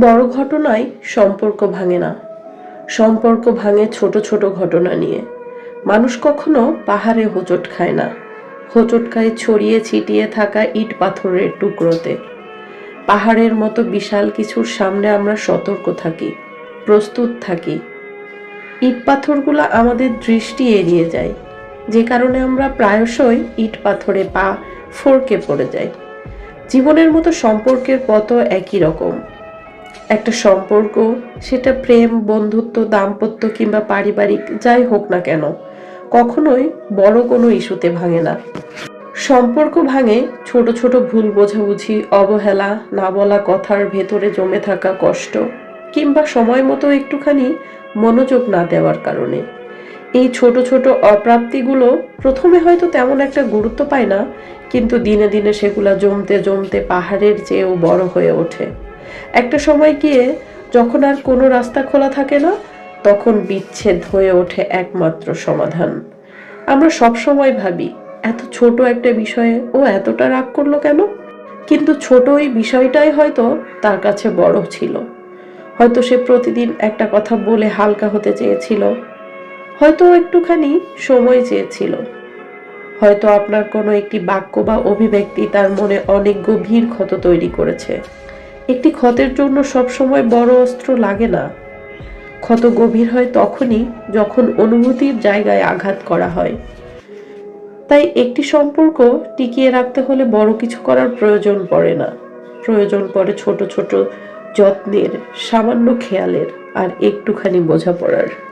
বড় ঘটনায় সম্পর্ক ভাঙে না। সম্পর্ক ভাঙে ছোট ছোট ঘটনা নিয়ে। মানুষ কখনো পাহাড়ে হোঁচট খায় না। হোঁচট খায় ছড়িয়ে ছিটিয়ে থাকা ইট পাথরের টুকরোতে। পাহাড়ের মতো বিশাল কিছুর সামনে আমরা সতর্ক থাকি, প্রস্তুত থাকি। ইট পাথরগুলো আমাদের দৃষ্টি এড়িয়ে যায়। যে কারণে আমরা প্রায়শই ইট পাথরে পা ফরকে পড়ে যাই। জীবনের মতো সম্পর্কের পথও একই রকম। একটা সম্পর্ক, সেটা প্রেম, বন্ধুত্ব, দাম্পত্য কিংবা পারিবারিক, যাই হোক না কেন, কখনোই বড় কোনো ইস্যুতে ভাঙে না। সম্পর্ক ভাঙে ছোট ছোট ভুল বোঝাবুঝি, অবহেলা, না বলা কথার ভেতরে জমে থাকা কষ্ট, কিংবা সময় মতো একটুখানি মনোযোগ না দেওয়ার কারণে। এই ছোট ছোট অপ্রাপ্তিগুলো প্রথমে হয়তো তেমন একটা গুরুত্ব পায় না, কিন্তু দিনে দিনে সেগুলো জমতে জমতে পাহাড়ের চেয়েও বড় হয়ে ওঠে। একটা সময় গিয়ে যখন আর কোনো রাস্তা খোলা থাকে না, তখন বিচ্ছেদ হয়ে ওঠে একমাত্র সমাধান। আমরা সব সময় ভাবি, এত ছোট একটা বিষয়ে ও এতটা রাগ করল কেন? কিন্তু ছোট ওই বিষয়টাই হয়তো তার কাছে বড় ছিল। হয়তো সে প্রতিদিন একটা কথা বলে হালকা হতে চেয়েছিল। হয়তো একটুখানি সময় চেয়েছিল। হয়তো আপনার কোনো একটি বাক্য বা অভিব্যক্তি তার মনে অনেক গভীর ক্ষত তৈরি করেছে। একটি ক্ষতের জন্য সবসময় বড় অস্ত্র লাগে না। ক্ষত গভীর হয় তখনই যখন অনুভূতির জায়গায় আঘাত করা হয়। তাই একটি সম্পর্ক টিকিয়ে রাখতে হলে বড় কিছু করার প্রয়োজন পড়ে না। প্রয়োজন পড়ে ছোট ছোট যত্নের, সামান্য খেয়ালের আর একটুখানি বোঝাপড়ার।